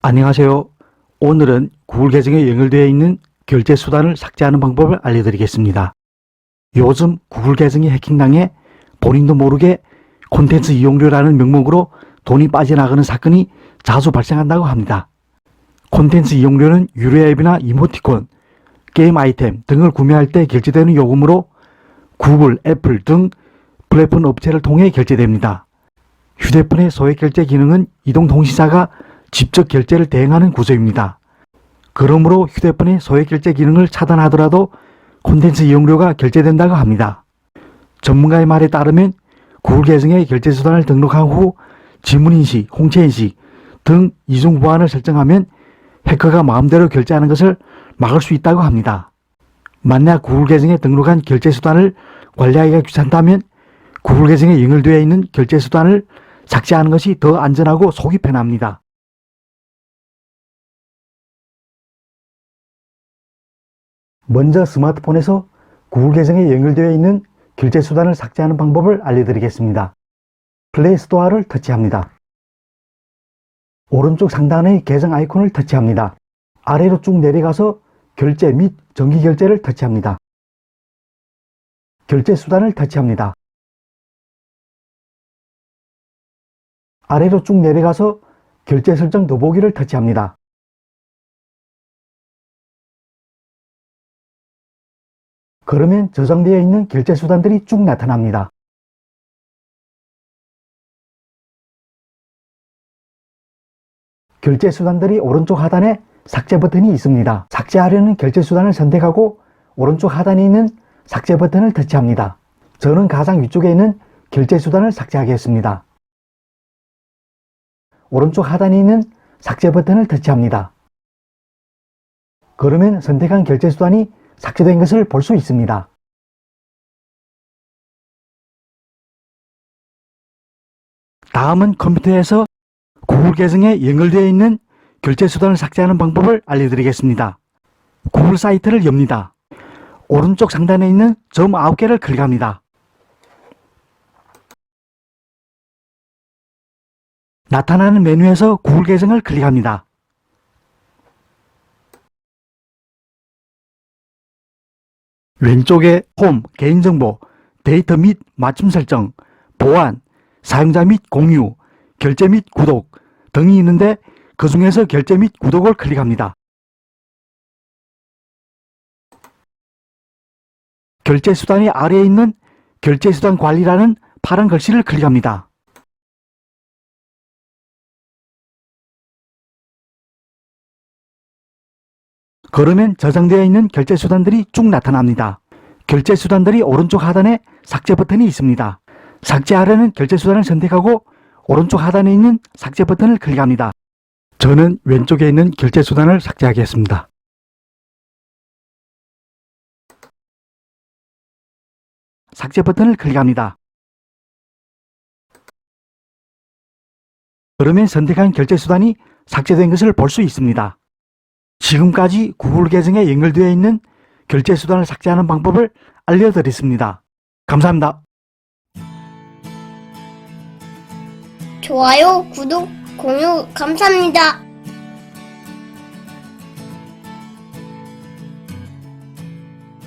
안녕하세요. 오늘은 구글 계정에 연결되어 있는 결제 수단을 삭제하는 방법을 알려드리겠습니다. 요즘 구글 계정이 해킹당해 본인도 모르게 콘텐츠 이용료라는 명목으로 돈이 빠져나가는 사건이 자주 발생한다고 합니다. 콘텐츠 이용료는 유료 앱이나 이모티콘, 게임 아이템 등을 구매할 때 결제되는 요금으로 구글, 애플 등 플랫폼 업체를 통해 결제됩니다. 휴대폰의 소액 결제 기능은 이동 통신사가 직접 결제를 대행하는 구조입니다. 그러므로 휴대폰의 소액 결제 기능을 차단하더라도 콘텐츠 이용료가 결제된다고 합니다. 전문가의 말에 따르면 구글 계정에 결제 수단을 등록한 후 지문인식, 홍채인식 등 이중 보안을 설정하면 해커가 마음대로 결제하는 것을 막을 수 있다고 합니다. 만약 구글 계정에 등록한 결제 수단을 관리하기가 귀찮다면 구글 계정에 연결되어 있는 결제 수단을 삭제하는 것이 더 안전하고 속이 편합니다. 먼저 스마트폰에서 구글 계정에 연결되어 있는 결제 수단을 삭제하는 방법을 알려드리겠습니다. 플레이 스토어를 터치합니다. 오른쪽 상단의 계정 아이콘을 터치합니다. 아래로 쭉 내려가서 결제 및 정기 결제를 터치합니다. 결제 수단을 터치합니다. 아래로 쭉 내려가서 결제 설정 더보기를 터치합니다. 그러면 저장되어 있는 결제 수단들이 쭉 나타납니다. 결제 수단들이 오른쪽 하단에 삭제 버튼이 있습니다. 삭제하려는 결제 수단을 선택하고 오른쪽 하단에 있는 삭제 버튼을 터치합니다. 저는 가장 위쪽에 있는 결제 수단을 삭제하겠습니다. 오른쪽 하단에 있는 삭제 버튼을 터치합니다. 그러면 선택한 결제 수단이 삭제된 것을 볼 수 있습니다. 다음은 컴퓨터에서 구글 계정에 연결되어 있는 결제 수단을 삭제하는 방법을 알려드리겠습니다. 구글 사이트를 엽니다. 오른쪽 상단에 있는 점 9개를 클릭합니다. 나타나는 메뉴에서 구글 계정을 클릭합니다. 왼쪽에 홈, 개인정보, 데이터 및 맞춤 설정, 보안, 사용자 및 공유, 결제 및 구독 등이 있는데 그 중에서 결제 및 구독을 클릭합니다. 결제 수단이 아래에 있는 결제 수단 관리라는 파란 글씨를 클릭합니다. 그러면 저장되어 있는 결제 수단들이 쭉 나타납니다. 결제 수단들이 오른쪽 하단에 삭제 버튼이 있습니다. 삭제하려는 결제 수단을 선택하고 오른쪽 하단에 있는 삭제 버튼을 클릭합니다. 저는 왼쪽에 있는 결제 수단을 삭제하겠습니다. 삭제 버튼을 클릭합니다. 그러면 선택한 결제 수단이 삭제된 것을 볼 수 있습니다. 지금까지 구글 계정에 연결되어 있는 결제 수단을 삭제하는 방법을 알려드렸습니다. 감사합니다. 좋아요, 구독, 공유 감사합니다.